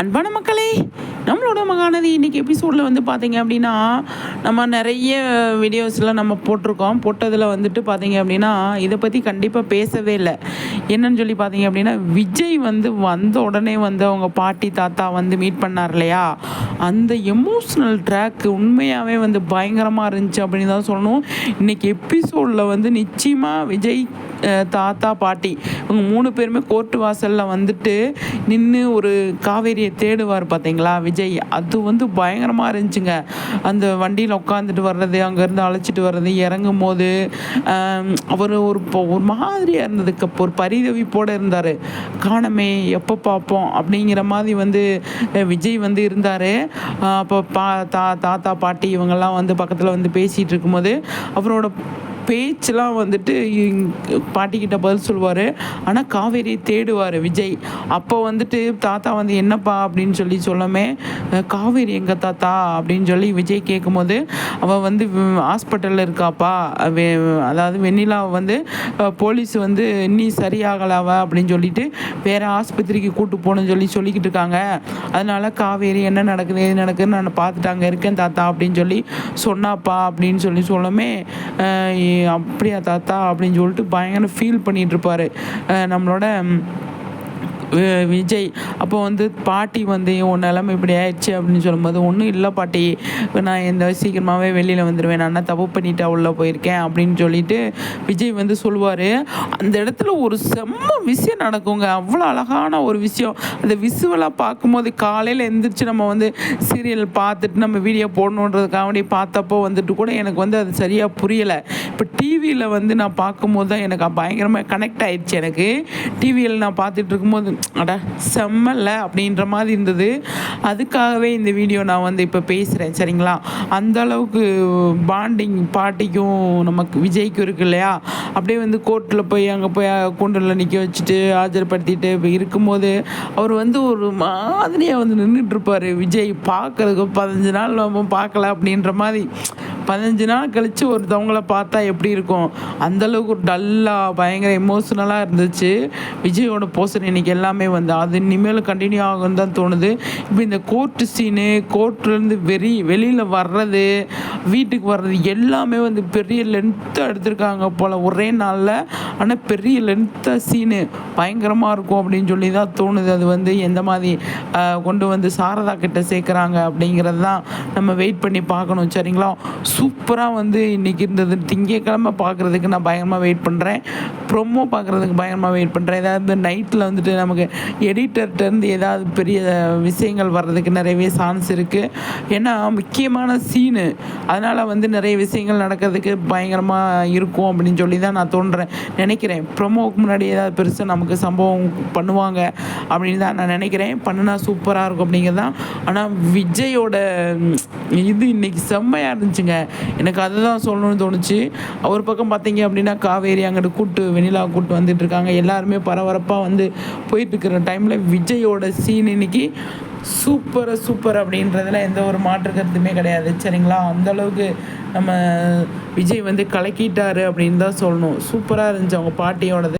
அன்பான மக்களே நம்மளோட மகாநதி இன்றைக்கி எபிசோடில் வந்து பார்த்தீங்க அப்படின்னா நம்ம நிறைய வீடியோஸ்லாம் நம்ம போட்டிருக்கோம். போட்டதில் வந்துட்டு பார்த்தீங்க அப்படின்னா இதை பற்றி கண்டிப்பாக பேசவே இல்லை. என்னன்னு சொல்லி பார்த்தீங்க அப்படின்னா விஜய் வந்து வந்த உடனே வந்து அவங்க பாட்டி தாத்தா வந்து மீட் பண்ணார் இல்லையா? அந்த எமோஷ்னல் ட்ராக் உண்மையாகவே வந்து பயங்கரமாக இருந்துச்சு அப்படின்னு தான் சொல்லணும். இன்றைக்கி எபிசோடில் வந்து நிச்சயமாக விஜய் தாத்தா பாட்டி இவங்க மூணு பேருமே கோர்ட்டு வாசலில் வந்துட்டு நின்று ஒரு காவேரி காவேரியை தேடுவார் பார்த்தீங்களா? விஜய் அது வந்து பயங்கரமாக இருந்துச்சுங்க. அந்த வண்டியில் உட்காந்துட்டு வர்றது அங்கேருந்து அழைச்சிட்டு வர்றது இறங்கும் போது அவர் ஒரு ஒரு மாதிரியாக இருந்ததுக்கு ஒரு பரிதவிப்போடு இருந்தார். காணமே எப்போ பார்ப்போம்? அப்படிங்கிற மாதிரி வந்து விஜய் வந்து இருந்தார். அப்போ பா தா தாத்தா பாட்டி இவங்கெல்லாம் வந்து பக்கத்தில் வந்து பேசிகிட்டு இருக்கும்போது அவரோட பேச்செலாம் வந்துட்டு பாட்டிக்கிட்ட பதில் சொல்லுவார். ஆனால் காவேரி தேடுவார் விஜய். அப்போ வந்துட்டு தாத்தா வந்து என்னப்பா? அப்படின்னு சொல்லி சொல்லமே காவேரி எங்கள் தாத்தா? அப்படின்னு சொல்லி விஜய் கேட்கும்போது அவள் வந்து ஹாஸ்பிட்டலில் இருக்காப்பா. வே- அதாவது வெண்ணிலா வந்து போலீஸ் வந்து நீ சரியாகலாவ அப்படின்னு சொல்லிட்டு வேற ஆஸ்பத்திரிக்கு கூட்டு போகணும்னு சொல்லி சொல்லிக்கிட்டு இருக்காங்க. அதனால காவேரி என்ன நடக்குது எது நடக்குதுன்னு நான் பார்த்துட்டாங்க இருக்கேன் தாத்தா. அப்படின்னு சொல்லி சொன்னாப்பா. அப்படின்னு சொல்லி சொல்லமே அப்படியா தாத்தா அப்படின்னு சொல்லிட்டு பயங்கர ஃபீல் பண்ணிட்டு இருப்பாரு. நம்மளோட விஜய் அப்போ வந்து பாட்டி வந்து உன் நிலமை இப்படி ஆயிடுச்சு அப்படின்னு சொல்லும்போது ஒன்றும் இல்லை பாட்டி. நான் இந்த சீக்கிரமாகவே வெளியில் வந்துடுவேன் நான் தப்பு பண்ணிட்டு உள்ள போயிருக்கேன் அப்படின்னு சொல்லிட்டு விஜய் வந்து சொல்லுவார். அந்த இடத்துல ஒரு செம்ம விஷயம் நடக்குங்க. அவ்வளோ அழகான ஒரு விஷயம். அந்த விசுவலாக பார்க்கும்போது காலையில் எந்திரிச்சு நம்ம வந்து சீரியல் பார்த்துட்டு நம்ம வீடியோ போடணுன்றதுக்காக பார்த்தப்போ வந்துட்டு கூட எனக்கு வந்து அது சரியாக புரியலை. இப்போ டிவியில் வந்து நான் பார்க்கும்போது தான் எனக்கு பயங்கரமாக கனெக்ட் ஆயிடுச்சு எனக்கு. டிவியில் நான் பார்த்துட்டு இருக்கும்போது அட செம்மல்ல அப்படின்ற மாதிரி இருந்தது. அதுக்காகவே இந்த வீடியோ நான் வந்து இப்போ பேசுகிறேன் சரிங்களா? அந்த அளவுக்கு பாண்டிங் பாட்டிக்கும் நமக்கு விஜய்க்கும் இருக்கு இல்லையா? அப்படியே வந்து கோர்ட்டில் போய் அங்கே போய் கூண்டில் நிற்க வச்சுட்டு ஆஜர்படுத்திட்டு இருக்கும்போது அவர் வந்து ஒரு மாதிரியாக வந்து நின்றுட்டுருப்பார் விஜய் பார்க்கறதுக்கு பதினஞ்சு நாள் நம்ம பார்க்கல அப்படின்ற மாதிரி. பதினஞ்சு நாள் கழித்து ஒருத்தவங்கள பார்த்தா எப்படி இருக்கும்? அந்த அளவுக்கு ஒரு டல்லாக பயங்கர எமோஷ்னலாக இருந்துச்சு. விஜயோட போஸ்டர் இன்னைக்கு எல்லாமே வந்து அது இனிமேல் கண்டினியூ ஆகும் தான் தோணுது. இப்போ இந்த கோர்ட்டு சீனு கோர்ட்லேருந்து வெறி வெளியில் வர்றது வீட்டுக்கு வர்றது எல்லாமே வந்து பெரிய லென்த்தாக எடுத்திருக்காங்க போல் ஒரே நாளில். ஆனால் பெரிய லென்த்தாக சீனு பயங்கரமாக இருக்கும் அப்படின்னு சொல்லி தான் தோணுது. அது வந்து எந்த மாதிரி கொண்டு வந்து சாரதா கிட்ட சேர்க்குறாங்க அப்படிங்கிறது தான் நம்ம வெயிட் பண்ணி பார்க்கணும். சரிங்களா? சூப்பராக வந்து இன்றைக்கி இருந்தது திங்கக்கிழமை பார்க்குறதுக்கு நான் பயங்கரமாக வெயிட் பண்ணுறேன் ப்ரொமோ பார்க்குறதுக்கு பயங்கரமாக வெயிட் பண்ணுறேன் ஏதாவது நைட்டில் வந்துட்டு நமக்கு எடிட்டர்கிட்டருந்து ஏதாவது பெரிய விஷயங்கள் வர்றதுக்கு நிறையவே சான்ஸ் இருக்குது ஏன்னா முக்கியமான சீனு அதனால் வந்து நிறைய விஷயங்கள் நடக்கிறதுக்கு பயங்கரமாக இருக்கும் அப்படின்னு சொல்லி தான் நான் தோன்றேன் நினைக்கிறேன். ப்ரொமோவுக்கு முன்னாடி ஏதாவது பெருசாக நமக்கு சம்பவம் பண்ணுவாங்க அப்படின்னு தான் நான் நினைக்கிறேன். பண்ணுனா சூப்பராக இருக்கும் அப்படிங்கிறது தான் ஆனால் விஜயோட இது இன்னைக்கு செம்மையாக இருந்துச்சுங்க. எனக்கு அதுதான் சொல்லணும்னு தோணுச்சு. அவர் பக்கம் பார்த்தீங்க அப்படின்னா காவேரி அங்கிட்டு கூட்டு வெண்ணிலா கூட்டு வந்துட்டு இருக்காங்க எல்லாருமே பரபரப்பாக வந்து போயிட்டு இருக்கிற டைமில் விஜயோட சீன் இன்னைக்கு சூப்பர் சூப்பர் அப்படின்றதுல எந்த ஒரு மாற்று கருத்துமே கிடையாது. சரிங்களா? அந்த அளவுக்கு நம்ம விஜய் வந்து கலக்கிட்டாரு அப்படின்னு தான் சொல்லணும். சூப்பராக இருந்துச்சு அவங்க பாட்டியோடது.